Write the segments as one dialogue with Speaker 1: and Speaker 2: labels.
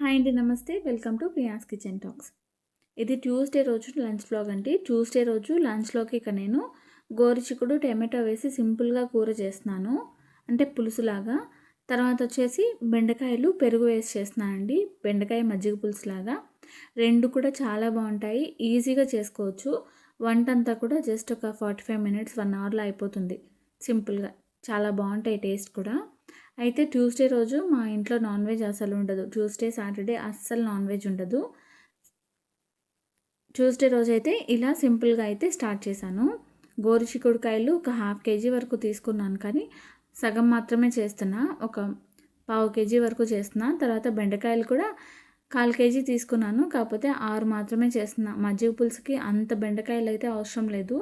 Speaker 1: Hi అండి నమస్తే. Welcome to Priya's kitchen talks. ఇది ట్యూస్డే రోజు లంచ్ బ్లాగ్ అండి. ట్యూస్డే రోజు లంచ్లోకి ఇక నేను గోరుచిక్కుడు టమాటో వేసి సింపుల్గా కూర చేస్తున్నాను. అంటే పులుసులాగా. తర్వాత వచ్చేసి బెండకాయలు పెరుగు వేసి చేస్తున్నానండి బెండకాయ మజ్జిగ పులుసులాగా. రెండు కూడా చాలా బాగుంటాయి. ఈజీగా చేసుకోవచ్చు. వంట అంతా కూడా జస్ట్ ఒక ఫార్టీ ఫైవ్ మినిట్స్ వన్ అవర్లో అయిపోతుంది. సింపుల్గా. చాలా బాగుంటాయి టేస్ట్ కూడా. అయితే ట్యూస్డే రోజు మా ఇంట్లో నాన్ వెజ్ అసలు ఉండదు. ట్యూస్డే సాటర్డే అస్సలు నాన్ వెజ్ ఉండదు. ట్యూస్డే రోజు అయితే ఇలా సింపుల్గా అయితే స్టార్ట్ చేశాను. గోరు చిక్కుడుకాయలు ఒక హాఫ్ కేజీ వరకు తీసుకున్నాను కానీ సగం మాత్రమే చేస్తున్నా. ఒక పావు కేజీ వరకు చేస్తున్నా. తర్వాత బెండకాయలు కూడా కాల్ కేజీ తీసుకున్నాను. కాకపోతే ఆరు మాత్రమే చేస్తున్నా. మజ్జిగ పులుసుకి అంత బెండకాయలు అయితే అవసరం లేదు.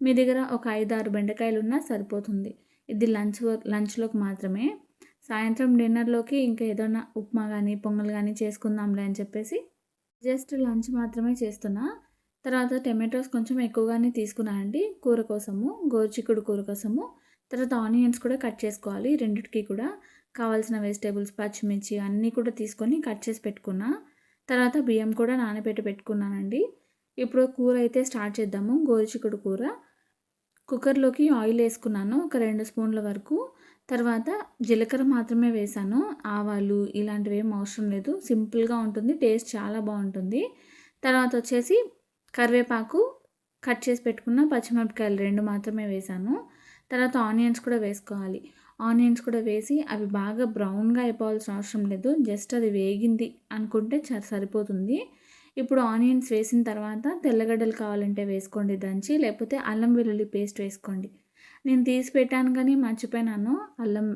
Speaker 1: మీ దగ్గర ఒక ఐదు ఆరు బెండకాయలు ఉన్నా సరిపోతుంది. ఇది లంచ్ లంచ్లోకి మాత్రమే. సాయంత్రం డిన్నర్లోకి ఇంకా ఏదైనా ఉప్మా కానీ పొంగల్ కానీ చేసుకుందాంలే అని చెప్పేసి జస్ట్ లంచ్ మాత్రమే చేస్తున్నా. తర్వాత టమాటోస్ కొంచెం ఎక్కువగానే తీసుకున్నానండి కూర కోసము గోరుచిక్కుడు కూర కోసము. తర్వాత ఆనియన్స్ కూడా కట్ చేసుకోవాలి రెండిటికి కూడా. కావాల్సిన వెజిటేబుల్స్ పచ్చిమిర్చి అన్నీ కూడా తీసుకొని కట్ చేసి పెట్టుకున్నా. తర్వాత బియ్యం కూడా నానబెట్టి పెట్టుకున్నానండి. ఇప్పుడు కూర అయితే స్టార్ట్ చేద్దాము గోరుచిక్కుడు కూర. కుక్కర్లోకి ఆయిల్ వేసుకున్నాను ఒక రెండు స్పూన్ల వరకు. తర్వాత జీలకర్ర మాత్రమే వేసాను. ఆవాలు ఇలాంటివి ఏం అవసరం లేదు. సింపుల్గా ఉంటుంది. టేస్ట్ చాలా బాగుంటుంది. తర్వాత వచ్చేసి కరివేపాకు కట్ చేసి పెట్టుకున్న పచ్చిమిరపకాయలు రెండు మాత్రమే వేసాను. తర్వాత ఆనియన్స్ కూడా వేసుకోవాలి. ఆనియన్స్ కూడా వేసి అవి బాగా బ్రౌన్గా అయిపోవాల్సిన అవసరం లేదు. జస్ట్ అది వేగింది అనుకుంటే సరిపోతుంది. ఇప్పుడు ఆనియన్స్ వేసిన తర్వాత తెల్లగడ్డలు కావాలంటే వేసుకోండి. దంచి లేకపోతే అల్లం వెల్లుల్లి పేస్ట్ వేసుకోండి. నేను తీసి పెట్టాను కానీ మర్చిపోయినాను. అల్లం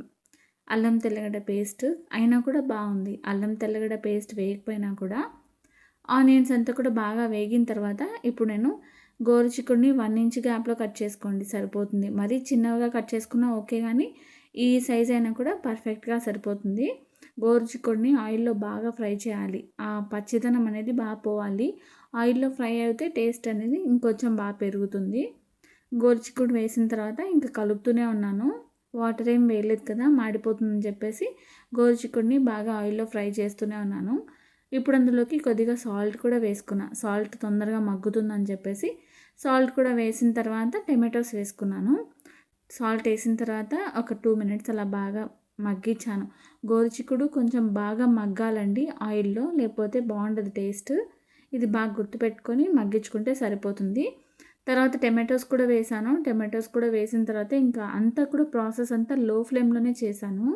Speaker 1: అల్లం తెల్లగడ్డ పేస్ట్ అయినా కూడా బాగుంది. అల్లం తెల్లగడ్డ పేస్ట్ వేయకపోయినా కూడా. ఆనియన్స్ అంతా కూడా బాగా వేగిన తర్వాత ఇప్పుడు నేను గోరుచిక్కుడిని వన్ ఇంచ్ గ్యాప్లో కట్ చేసుకోండి సరిపోతుంది. మరీ చిన్నగా కట్ చేసుకున్నా ఓకే కానీ ఈ సైజ్ అయినా కూడా పర్ఫెక్ట్గా సరిపోతుంది. గోరుచిక్కుడిని ఆయిల్లో బాగా ఫ్రై చేయాలి. ఆ పచ్చిదనం అనేది బాగా పోవాలి. ఆయిల్లో ఫ్రై అయితే టేస్ట్ అనేది ఇంకొంచెం బాగా పెరుగుతుంది. గోరుచిక్కుడు వేసిన తర్వాత ఇంకా కలుపుతూనే ఉన్నాను. వాటర్ ఏం వేయలేదు కదా మాడిపోతుందని చెప్పేసి గోరుచిక్కుడిని బాగా ఆయిల్లో ఫ్రై చేస్తూనే ఉన్నాను. ఇప్పుడు అందులోకి కొద్దిగా సాల్ట్ కూడా వేసుకున్నా. సాల్ట్ తొందరగా మగ్గుతుందని చెప్పేసి సాల్ట్ కూడా వేసిన తర్వాత టమాటోస్ వేసుకున్నాను. సాల్ట్ వేసిన తర్వాత ఒక టూ మినిట్స్ అలా బాగా మగ్గించాను. గోరుచిక్కుడు కొంచెం బాగా మగ్గాలండి ఆయిల్లో లేకపోతే బాగుండదు టేస్ట్. ఇది బాగా గుర్తుపెట్టుకొని మగ్గించుకుంటే సరిపోతుంది. తర్వాత టమాటోస్ కూడా వేసాను. టమాటోస్ కూడా వేసిన తర్వాత ఇంకా అంతా కూడా ప్రాసెస్ అంతా లో ఫ్లేమ్లోనే చేశాను.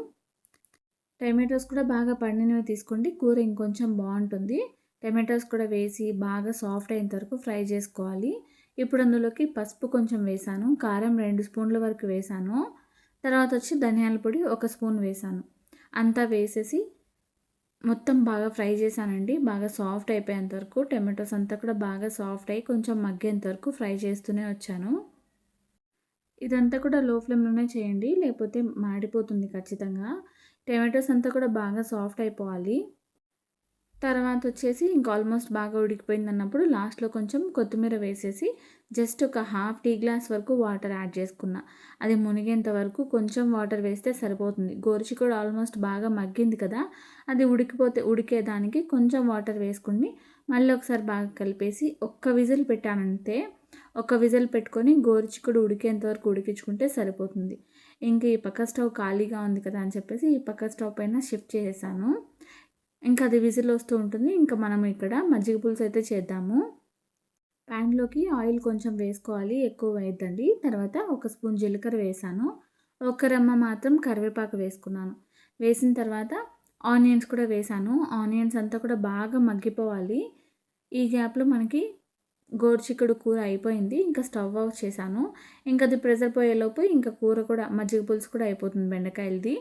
Speaker 1: టమాటోస్ కూడా బాగా పండినవి తీసుకోండి. కూర ఇంకొంచెం బాగుంటుంది. టమాటోస్ కూడా వేసి బాగా సాఫ్ట్ అయిన వరకు ఫ్రై చేసుకోవాలి. ఇప్పుడు అందులోకి పసుపు కొంచెం వేసాను. కారం రెండు స్పూన్ల వరకు వేసాను. తర్వాత వచ్చి ధనియాల పొడి ఒక స్పూన్ వేసాను. అంతా వేసేసి మొత్తం బాగా ఫ్రై చేశానండి. బాగా సాఫ్ట్ అయిపోయేంత వరకు టమాటోస్ అంతా కూడా బాగా సాఫ్ట్ అయ్యి కొంచెం మగ్గేంత వరకు ఫ్రై చేస్తూనే వచ్చాను. ఇదంతా కూడా లో ఫ్లేమ్లోనే చేయండి లేకపోతే మాడిపోతుంది ఖచ్చితంగా. టమాటోస్ అంతా కూడా బాగా సాఫ్ట్ అయిపోవాలి. తర్వాత వచ్చేసి ఇంకా ఆల్మోస్ట్ బాగా ఉడికిపోయింది అన్నప్పుడు లాస్ట్లో కొంచెం కొత్తిమీర వేసేసి జస్ట్ ఒక హాఫ్ టీ గ్లాస్ వరకు వాటర్ యాడ్ చేసుకున్నా. అది మునిగేంత వరకు కొంచెం వాటర్ వేస్తే సరిపోతుంది. గోరుచిక్కుడు ఆల్మోస్ట్ బాగా మగ్గింది కదా అది ఉడికిపోతే ఉడికేదానికి కొంచెం వాటర్ వేసుకుని మళ్ళీ ఒకసారి బాగా కలిపేసి ఒక్క విజిల్ పెట్టానంతే ఒక విజిల్ పెట్టుకొని గోరుచిక్కుడు ఉడికేంత వరకు ఉడికించుకుంటే సరిపోతుంది. ఇంక ఈ పక్క స్టవ్ ఖాళీగా ఉంది కదా అని చెప్పేసి ఈ పక్క స్టవ్ పైన షిఫ్ట్ చేసేసాను. ఇంకా అది విజిల్ వస్తూ ఉంటుంది. ఇంకా మనం ఇక్కడ మజ్జిగ పులుసు అయితే చేద్దాము. ప్యాన్లోకి ఆయిల్ కొంచెం వేసుకోవాలి ఎక్కువ వేయద్దండి. తర్వాత ఒక స్పూన్ జీలకర్ర వేసాను. ఒక రమ్మ మాత్రం కరివేపాకు వేసుకున్నాను. వేసిన తర్వాత ఆనియన్స్ కూడా వేసాను. ఆనియన్స్ అంతా కూడా బాగా మగ్గిపోవాలి. ఈ గ్యాప్లో మనకి గోరుచిక్కుడు కూర అయిపోయింది. ఇంకా స్టవ్ ఆఫ్ చేశాను. ఇంకా అది ప్రెజర్ పోయేలోపు ఇంకా కూర కూడా మజ్జిగ పులుసు కూడా అయిపోతుంది బెండకాయలది.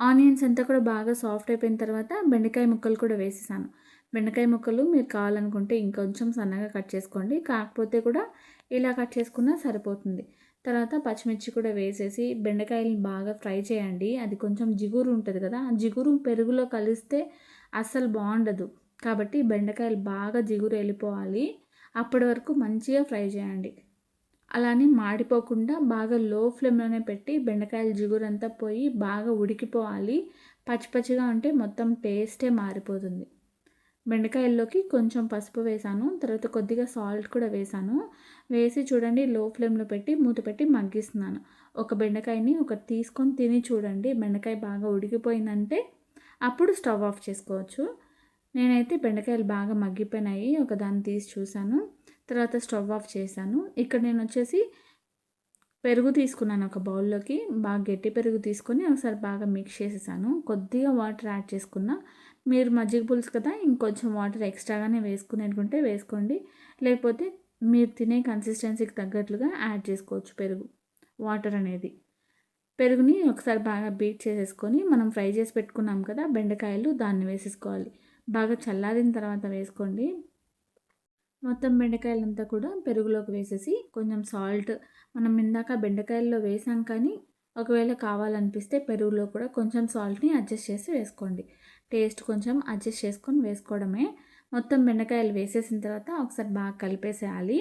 Speaker 1: ఆనియన్స్ అంతా కూడా బాగా సాఫ్ట్ అయిపోయిన తర్వాత బెండకాయ ముక్కలు కూడా వేసేసాను. బెండకాయ ముక్కలు మీరు కావాలనుకుంటే ఇంకొంచెం సన్నగా కట్ చేసుకోండి. కాకపోతే కూడా ఇలా కట్ చేసుకున్నా సరిపోతుంది. తర్వాత పచ్చిమిర్చి కూడా వేసేసి బెండకాయలు బాగా ఫ్రై చేయండి. అది కొంచెం జిగురు ఉంటుంది కదా ఆ జిగురు పెరుగులో కలిస్తే అస్సలు బాగుండదు. కాబట్టి బెండకాయలు బాగా జిగురు వెళ్ళిపోవాలి. అప్పటి వరకు మంచిగా ఫ్రై చేయండి. అలానే మాడిపోకుండా బాగా లో ఫ్లేమ్లోనే పెట్టి బెండకాయల జిగురంతా పోయి బాగా ఉడికిపోవాలి. పచ్చి పచ్చిగా ఉంటే మొత్తం టేస్టే మారిపోతుంది. బెండకాయల్లోకి కొంచెం పసుపు వేసాను. తర్వాత కొద్దిగా సాల్ట్ కూడా వేసాను. వేసి చూడండి లో ఫ్లేమ్లో పెట్టి మూత పెట్టి మగ్గిస్తున్నాను. ఒక బెండకాయని ఒకటి తీసుకొని తిని చూడండి బెండకాయ బాగా ఉడికిపోయిందంటే అప్పుడు స్టవ్ ఆఫ్ చేసుకోవచ్చు. నేనైతే బెండకాయలు బాగా మగ్గిపోయినాయి ఒక దాన్ని తీసి చూశాను. తర్వాత స్టవ్ ఆఫ్ చేశాను. ఇక్కడ నేను వచ్చేసి పెరుగు తీసుకున్నాను ఒక బౌల్లోకి. బాగా గట్టి పెరుగు తీసుకొని ఒకసారి బాగా మిక్స్ చేసేసాను. కొద్దిగా వాటర్ యాడ్ చేసుకున్నా. మీరు మజ్జిగ పులుసు కదా ఇంకొంచెం వాటర్ ఎక్స్ట్రాగానే వేసుకునేటుకుంటే వేసుకోండి. లేకపోతే మీరు తినే కన్సిస్టెన్సీకి తగ్గట్లుగా యాడ్ చేసుకోవచ్చు పెరుగు వాటర్ అనేది. పెరుగుని ఒకసారి బాగా బీట్ చేసేసుకొని మనం ఫ్రై చేసి పెట్టుకున్నాం కదా బెండకాయలు దాన్ని వేసేసుకోవాలి. బాగా చల్లారిన తర్వాత వేసుకోండి. మొత్తం బెండకాయలంతా కూడా పెరుగులోకి వేసేసి కొంచెం సాల్ట్ మనం ఇందాక బెండకాయల్లో వేసాం కానీ ఒకవేళ కావాలనిపిస్తే పెరుగులో కూడా కొంచెం సాల్ట్ని అడ్జస్ట్ చేసి వేసుకోండి. టేస్ట్ కొంచెం అడ్జస్ట్ చేసుకొని వేసుకోవడమే. మొత్తం బెండకాయలు వేసేసిన తర్వాత ఒకసారి బాగా కలిపేసేయాలి.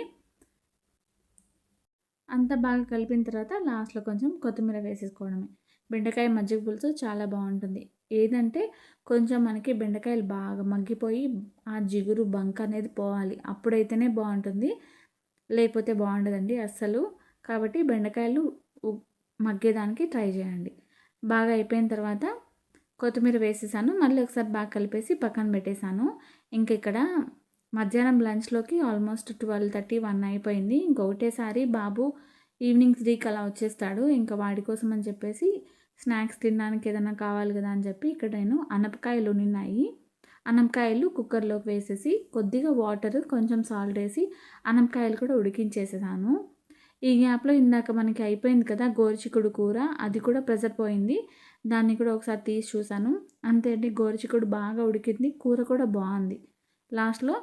Speaker 1: అంతా బాగా కలిపిన తర్వాత లాస్ట్లో కొంచెం కొత్తిమీర వేసేసుకోవడమే. బెండకాయ మజ్జిగ పులుసు చాలా బాగుంటుంది. ఏదంటే కొంచెం మనకి బెండకాయలు బాగా మగ్గిపోయి ఆ జిగురు బంక అనేది పోవాలి. అప్పుడైతేనే బాగుంటుంది. లేకపోతే బాగుండదండి అస్సలు. కాబట్టి బెండకాయలు మగ్గేదానికి ట్రై చేయండి. బాగా అయిపోయిన తర్వాత కొత్తిమీర వేసేసాను. మళ్ళీ ఒకసారి బాగా కలిపేసి పక్కన పెట్టేశాను ఇంక ఇక్కడ మధ్యాహ్నం లంచ్లోకి ఆల్మోస్ట్ ట్వెల్వ్ థర్టీ వన్ అయిపోయింది. ఇంకొకటేసారి బాబు ఈవినింగ్ త్రీకి అలా వచ్చేస్తాడు. ఇంకా వాడి కోసం అని చెప్పేసి స్నాక్స్ తినడానికి ఏదైనా కావాలి కదా అని చెప్పి ఇక్కడ నేను అనపకాయలు ఉన్నాయి. అనపకాయలు కుక్కర్లోకి వేసేసి కొద్దిగా వాటర్ కొంచెం సాల్ట్ వేసి అనపకాయలు కూడా ఉడికించేసేసాను. ఈ గ్యాప్లో ఇందాక మనకి అయిపోయింది కదా గోరుచికుడు కూర అది కూడా ప్రెజర్ పోయింది. దాన్ని కూడా ఒకసారి తీసి చూశాను. అంతే అండి గోరుచిక్కుడు బాగా ఉడికింది కూర కూడా బాగుంది. లాస్ట్లో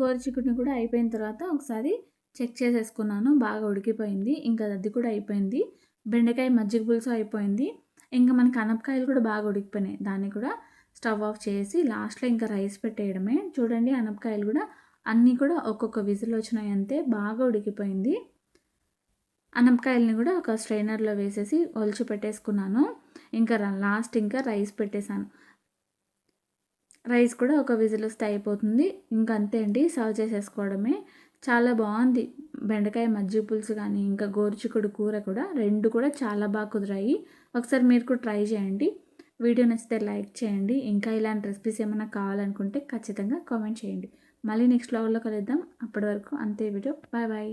Speaker 1: గోరు చికెన్ కూడా అయిపోయిన తర్వాత ఒకసారి చెక్ చేసేసుకున్నాను. బాగా ఉడికిపోయింది. ఇంకా అది కూడా అయిపోయింది. బెండకాయ మజ్జిగ పులుసు అయిపోయింది. ఇంకా మనకి అనపకాయలు కూడా బాగా ఉడికిపోయినాయి. దాన్ని కూడా స్టవ్ ఆఫ్ చేసి లాస్ట్లో ఇంకా రైస్ పెట్టేయడమే. చూడండి అనపకాయలు కూడా అన్నీ కూడా ఒక్కొక్క విజిల్ వచ్చినాయి అంతే. బాగా ఉడికిపోయింది. అనపకాయలని కూడా ఒక స్ట్రైనర్లో వేసేసి ఒలిచి పెట్టేసుకున్నాను. ఇంకా లాస్ట్ ఇంకా రైస్ పెట్టేశాను. రైస్ కూడా ఒక విజిల్ వస్తే అయిపోతుంది. ఇంకా అంతే అండి సర్వ్ చేసేసుకోవడమే. చాలా బాగుంది. బెండకాయ మజ్జిగ పులుసు కానీ ఇంకా గోరుచిక్కుడు కూర కూడా రెండు కూడా చాలా బాగా కుదిరాయి. ఒకసారి మీరు కూడా ట్రై చేయండి. వీడియో నచ్చితే లైక్ చేయండి. ఇంకా ఇలాంటి రెసిపీస్ ఏమైనా కావాలనుకుంటే ఖచ్చితంగా కామెంట్ చేయండి. మళ్ళీ నెక్స్ట్ లెవెల్లో కలుద్దాం. అప్పటి వరకు అంతే వీడియో. Bye bye.